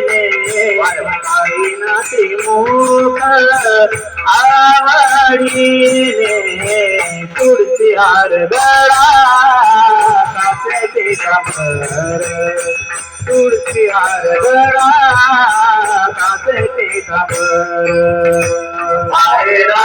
आवडीने पाहिला त्रिमुख आवडीने तुळशी हार गळा काप्याचे कापर तुळशी हार गळा काप्याचे कापर पाहिला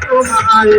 tumhare